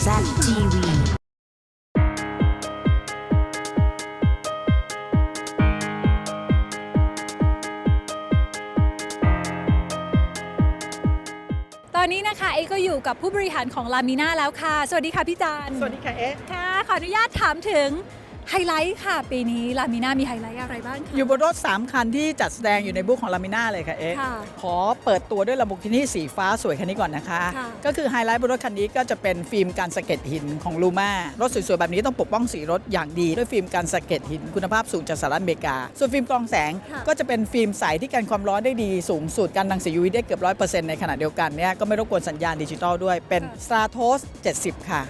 TV ตอนนี้นะคะ เอก็อยู่กับผู้บริหารของลามิน่าแล้วค่ะ สวัสดีค่ะพี่จันสวัสดีค่ะเอ๊ะ ค่ะ ขออนุญาตถามถึง ไฮไลท์ค่ะ ปีนี้ลามิน่ามีไฮไลท์อะไรบ้างคะ อยู่บนรถ 3 คันที่จัดแสดงอยู่ในบูธของลามิน่าเลยค่ะเอ๊ะค่ะขอเปิดตัวด้วยลำโพงที่สีฟ้าสวยคันนี้ก่อนนะคะ ค่ะ ก็คือไฮไลท์บนรถคันนี้ก็จะเป็นฟิล์มการสะเก็ดหินของลูมารถสวยๆ แบบนี้ต้องปกป้องสีรถอย่างดี ด้วยฟิล์มการสะเก็ดหินคุณภาพสูงจากสหรัฐอเมริกา ส่วนฟิล์มกรองแสงค่ะ ก็จะเป็นฟิล์มใสที่กันความร้อนได้ดีสูงสุดการรังสี UV ได้เกือบร้อยเปอร์เซ็นต์ในขณะเดียวกันเนี่ยก็ไม่รบกวนสัญญาณดิจิตอลด้วยเป็น Stratos 70 ค่ะ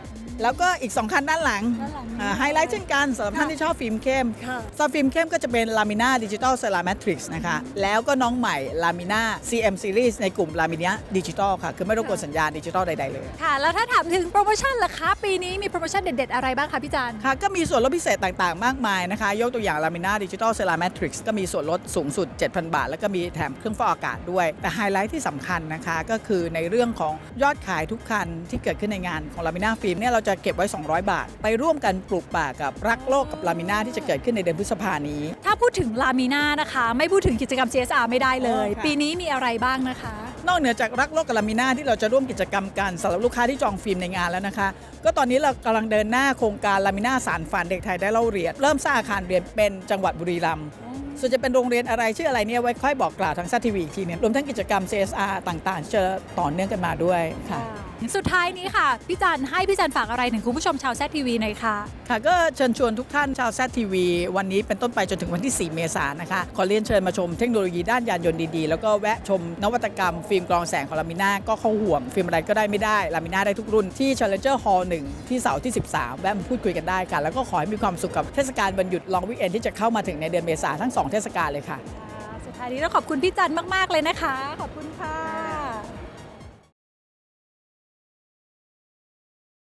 แล้วก็อีก 2 คันด้านหลังด้านหลังนี้อ่าไฮไลท์เช่นกันสำหรับท่านที่ชอบฟิล์มเข้มค่ะ ซอฟิล์มเข้มก็จะเป็น Lamina Digital c e r a Matrix นะคะ แล้วก็น้องใหม่ Lamina CM Series ในกลุ่ม Lamina Digital ค่ะ คือไม่รบกวนสัญญาณดิจิตอลใดๆเลย ค่ะ แล้วถ้าถามถึงโปรโมชั่นล่ะคะ ปีนี้มีโปรโมชั่นเด็ด ๆ อะไรบ้างคะพี่จัน ค่ะก็มีส่วนลดพิเศษต่างๆ มากมายนะคะ ยกตัวอย่าง Lamina Digital c e r a Matrix ก็มีส่วนลดสูงสุด 7,000 บาท แล้วก็มีแถมเครื่องฟอกอากาศด้วย แต่ไฮไลท์ที่สำคัญนะคะ ก็คือในเรื่องของยอดขายทุกคันที่เกิดขึ้นในงานของ Lamina Film เนี่ยเราจะเก็บไว้ 200 บาท ไปร่วมกันปลูกป่ากับรักโลกกับ Lamina ที่จะเกิดขึ้นในเดือนพฤษภานี้ ถ้าพูดถึงลามิน่านะคะ ไม่พูดถึงกิจกรรม CSR ไม่ได้เลย อ๋อค่ะ ปีนี้มีอะไรบ้างนะคะ นอกเหนือจากรักโลกกับลามิน่าที่เราจะร่วมกิจกรรมกันสำหรับลูกค้าที่จองฟิล์มในงานแล้วนะคะ ก็ตอนนี้เรากำลังเดินหน้าโครงการลามิน่าสารฝันเด็กไทยได้เล่าเรียน เริ่มสร้างอาคารเรียนเป็นจังหวัดบุรีรัมย์ ส่วนจะเป็นโรงเรียนอะไรชื่ออะไรเนี่ยไว้ค่อยบอกกล่าวทางซัทีวีอีกทีหนึงรวมทั้งกิจกรรม CSR ต่างๆ จะต่อเนื่องกันมาด้วยค่ะ สุดท้ายนี้ค่ะ พี่จันให้พี่จันฝากอะไรถึงคุณผู้ชมชาวแซทีวีหน่อยค่ะ ค่ะก็เชิญชวนทุกท่านชาวแซทีวีวันนี้เป็นต้นไปจนถึงวันที่ 4 เมษายนนะคะ ขอเรียนเชิญมาชมเทคโนโลยีด้านยานยนต์ดีๆ แล้วก็แวะชมนวัตกรรมฟิล์มกรองแสงของลามิน่าก็เข้าห่วง ฟิล์มอะไรก็ได้ไม่ได้ลามิน่าได้ทุกรุ่นที่ Challenger Hall 1ที่เสาร์ที่ 13 แวะมาพูดคุยกันได้ค่ะ แล้วก็ขอให้มีความสุขกับเทศกาลวันหยุดลองวิกเอนที่จะเข้ามาถึงในเดือนเมษายนทั้งสองเทศกาลเลยค่ะ สุดท้ายนี้ต้องขอบคุณพี่จันมาก ๆ เลยนะคะ ขอบคุณค่ะ